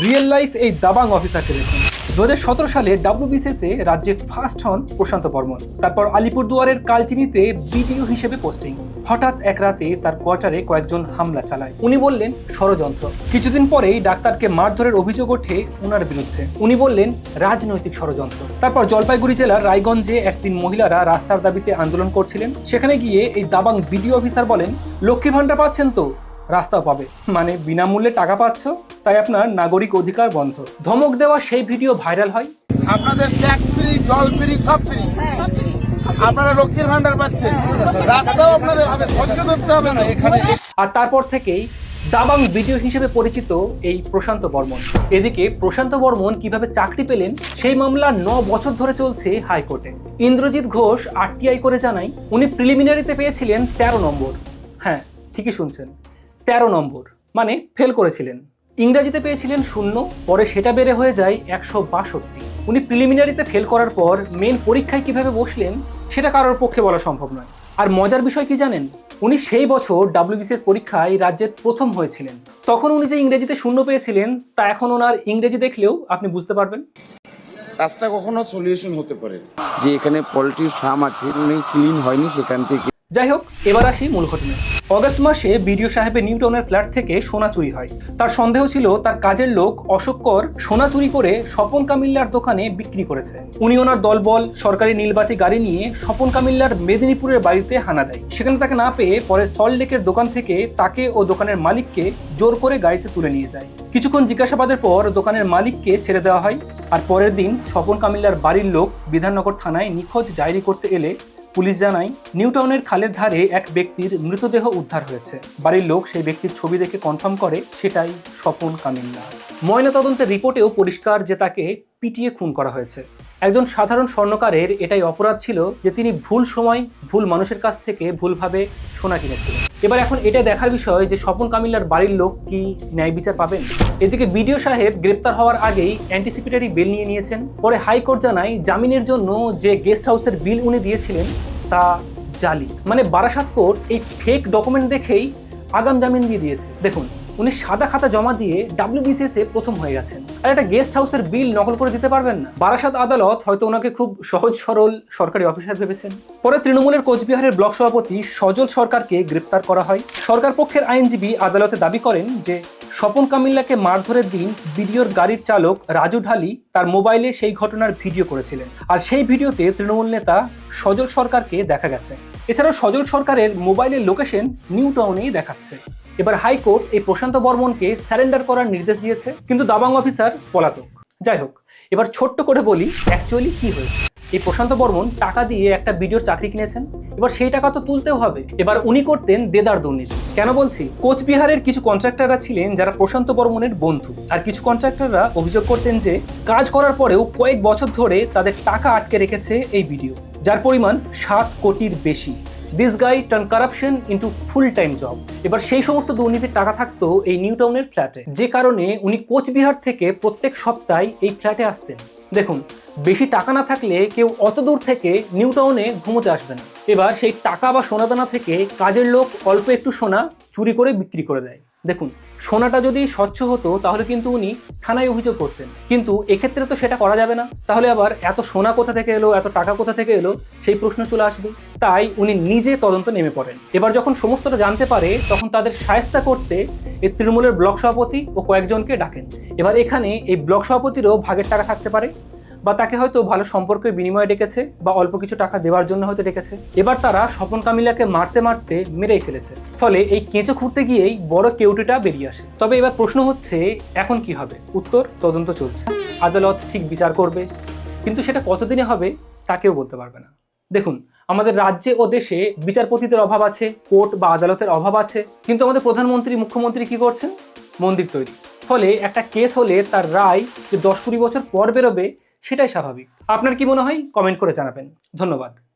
Real life এই দাবাং অফিসারকে দেখুন। দু সালে ডাব্লিউবিসিএসে রাজ্যে ফার্স্ট হন প্রশান্ত বর্মন। তারপর আলিপুরদুয়ারের কালচিনিতে বিডিও হিসেবে পোস্টিং হঠাৎ এক রাতে তার কোয়ার্টারে কয়েকজন হামলা চালায়। উনি বললেন, ষড়যন্ত্র। কিছুদিন পরেই ডাক্তারকে মারধরের অভিযোগ ওঠে ওনার বিরুদ্ধে। উনি বললেন, রাজনৈতিক ষড়যন্ত্র। তারপর জলপাইগুড়ি জেলার রায়গঞ্জে একদিন মহিলারা রাস্তার দাবিতে আন্দোলন করছিলেন। সেখানে গিয়ে এই দাবাং বিডিও অফিসার বলেন লক্ষ্মী ভান্ডার পাচ্ছেন তো? রাস্তাও পাবে। মানে বিনামূল্যে টাকা পাচ্ছ তাই আপনার নাগরিক অধিকার বন্ধ। ধমক দেওয়া সেই ভিডিও ভাইরাল হয়। আপনাদের ট্যাক্স ফ্রি জল ফ্রি সব ফ্রি। আপনারা লক্ষ্মীর ভান্ডার পাচ্ছেন। রাস্তাও আপনাদের হবে সহ্য করতে হবে না এখানে। আর তারপর থেকেই দাবাং ভিডিও হিসেবে পরিচিত এই প্রশান্ত বর্মন। এদিকে প্রশান্ত বর্মন কীভাবে চাকরি পেলেন সেই মামলা ন বছর ধরে চলছে হাইকোর্টে। ইন্দ্রজিৎ ঘোষ আরটিআই করে জানাই উনি প্রিলিমিনারিতে পেয়েছিলেন তেরো নম্বর। হ্যাঁ ঠিকই শুনছেন। তেরো নম্বর মানে ফেল করেছিলেন। ইংরাজিতে পেয়েছিলেন শূন্য, পরে সেটা বেড়ে হয়ে যায় একশো বাষট্টি। উনি প্রিলিমিনারিতে ফেল করার পর মেন পরীক্ষায় কীভাবে বসলেন, সেটা কারোর পক্ষে বলা সম্ভব নয়। আর মজার বিষয় কি জানেন? উনি সেই বছর ডাব্লিউবিসিএস পরীক্ষায় রাজ্যের প্রথম হয়েছিলেন। তখন উনি যে ইংরেজিতে শূন্য পেয়েছিলেন, তা এখন ওনার ইংরেজি দেখলেও আপনি বুঝতে পারবেন। রাস্তা কখনো সলিউশন হতে পারে। যে এখানে পোলট্রির ফার্ম আছে, উনি ক্লিন হয়নি সেখান থেকে যাই হোক, এবার আসি মূল ঘটনায়। অগস্ট মাসে বিডিও সাহেবের নিউটনের ফ্ল্যাট থেকে সোনা চুরি হয়। তার সন্দেহ ছিল তার কাজের লোক অশোককর সোনা চুরি করে স্বপন কামিল্লার দোকানে বিক্রি করেছে। উনি ওনার দলবল, সরকারি নীলবাতি গাড়ি নিয়ে স্বপন কামিল্লার মেদিনীপুরের বাড়িতে হানা দেয়। সেখানে তাকে না পেয়ে পরে সল্ট লেকের দোকান থেকে তাকে ও দোকানের মালিককে জোর করে গাড়িতে তুলে নিয়ে যায়। কিছুক্ষণ জিজ্ঞাসাবাদের পর দোকানের মালিককে ছেড়ে দেওয়া হয়। আর পরের দিন স্বপন কামিল্লার বাড়ির লোক বিধাননগর থানায় নিখোঁজ ডায়েরি করতে এলে পুলিশ জানায়, নিউটাউনের খালের ধারে এক ব্যক্তির মৃতদেহ উদ্ধার হয়েছে। বাড়ির লোক সেই ব্যক্তির ছবি দেখে কনফার্ম করে, সেটাই স্বপন কামিল্লা ময়নাতদন্তের রিপোর্টেও পরিষ্কার যে তাকে পিটিয়ে খুন করা হয়েছে। একজন সাধারণ স্বর্ণকারের এটাই অপরাধ ছিল যে তিনি ভুল সময় ভুল মানুষের কাছ থেকে ভুলভাবে সোনা কিনেছিলেন। এবার এখন এটা দেখার বিষয় যে স্বপন কামিল্লার বাড়ির লোক কি ন্যায় বিচার পাবেন? এদিকে বিডিও সাহেব গ্রেপ্তার হওয়ার আগেই অ্যান্টিসিপেটারি বেল নিয়ে নিয়েছেন। পরে হাইকোর্ট জানায়, জামিনের জন্য যে গেস্ট হাউসের বিল উনি দিয়েছিলেন তা জালি। মানে বারাসাত কোর্ট এই ফেক ডকুমেন্ট দেখেই আগাম জামিন দিয়ে দিয়েছে। দেখুন, উনি সাদা খাতা জমা দিয়ে ডাব্লিউবিসিএস এ প্রথম হয়ে গেছেন। আর একটা গেস্ট হাউসের বিল নকল করে দিতে পারবেন না। বারাসাত আদালত হয়তো ওনাকে খুব সহজ সরল সরকারি অফিসার ভেবেছেন। পরে তৃণমূলের কোচবিহারের ব্লক সভাপতি সজল সরকারকে গ্রেপ্তার করা হয়। সরকার পক্ষের আইনজীবী আদালতে দাবি করেন যে স্বপন কামিল্লাকে মারধরের দিন বিডিওর গাড়ির চালক রাজু ঢালি তার মোবাইলে সেই ঘটনার ভিডিও করেছিলেন। আর সেই ভিডিওতে তৃণমূল নেতা সজল সরকারকে দেখা গেছে। এছাড়াও সজল সরকারের মোবাইলের লোকেশন নিউ টাউনেই দেখাচ্ছে। এবার হাইকোর্ট এই প্রশান্ত বর্মনকে স্যারেন্ডার করার নির্দেশ দিয়েছে, কিন্তু দাবাং অফিসার পলাতক। যাই হোক, এবার ছোট্ট করে বলি অ্যাকচুয়ালি কি হয়েছে? এই প্রশান্ত বর্মন টাকা দিয়ে একটা ভিডিওর চাকরি কিনেছেন। এবার সেই টাকা তো তুলতেও হবে। এবার উনি করতেন দেদার দুর্নীতি। কেন বলছি? কোচবিহারের কিছু কন্ট্রাক্টররা ছিলেন যারা প্রশান্ত বর্মনের বন্ধু। আর কিছু কন্ট্রাক্টররা অভিযোগ করতেন যে, কাজ করার পরেও কয়েক বছর ধরে তাদের টাকা আটকে রেখেছে এই ভিডিও যার পরিমাণ সাত কোটির বেশি। This guy turn corruption into full time job এবার সেই সমস্ত দুর্নীতির টাকা থাকতো এই নিউ টাউনের ফ্ল্যাটে যে কারণে উনি কোচবিহার থেকে প্রত্যেক সপ্তাহে এই ফ্ল্যাটে আসতেন। দেখুন, বেশি টাকা না থাকলে কেউ অত দূর থেকে নিউ টাউনে ঘুমোতে আসবে না। এবার সেই টাকা বা সোনাদানা থেকে কাজের লোক অল্প একটু সোনা চুরি করে বিক্রি করে দেয়। দেখুন, সোনাটা যদি স্বচ্ছ হতো, তাহলে কিন্তু উনি থানায় অভিযোগ করতেন। কিন্তু এক্ষেত্রে তো সেটা করা যাবে না। তাহলে আবার এত সোনা কোথা থেকে এলো, এত টাকা কোথা থেকে এলো, সেই প্রশ্ন চলে আসবে। তাই উনি নিজে তদন্ত নেমে পড়েন। এবার যখন সমস্তটা জানতে পারে, তখন তাদের সায়স্তা করতে এই তৃণমূলের ব্লক সভাপতি ও কয়েকজনকে ডাকেন। এবার এখানে এই ব্লক সভাপতিরও ভাগের টাকা থাকতে পারে, বা তাকে হয়তো ভালো সম্পর্কের বিনিময়ে ডেকেছে, বা অল্প কিছু টাকা দেওয়ার জন্য হয়তো ডেকেছে। এবার তারা স্বপন কামিলাকে মারতে মারতে মেরেই ফেলেছে। ফলে এই কেঁচো খুঁড়তে গিয়েই বড় কেউটিটা বেরিয়ে আসে। তবে এবার প্রশ্ন হচ্ছে, এখন কি হবে? উত্তর, তদন্ত চলছে। আদালত ঠিক বিচার করবে, কিন্তু সেটা কতদিনে হবে, তা কেউ বলতে পারবে না। দেখুন, আমাদের রাজ্যে ও দেশে বিচারপতিদের অভাব আছে, কোর্ট বা আদালতের অভাব আছে, কিন্তু আমাদের প্রধানমন্ত্রী, মুখ্যমন্ত্রী কি করছেন? মন্দির তৈরি। ফলে একটা কেস হলে তার রায় যে দশ কুড়ি বছর পর বেরোবে, সেটাই স্বাভাবিক। আপনার কি মনে হয়? কমেন্ট করে জানাবেন। ধন্যবাদ।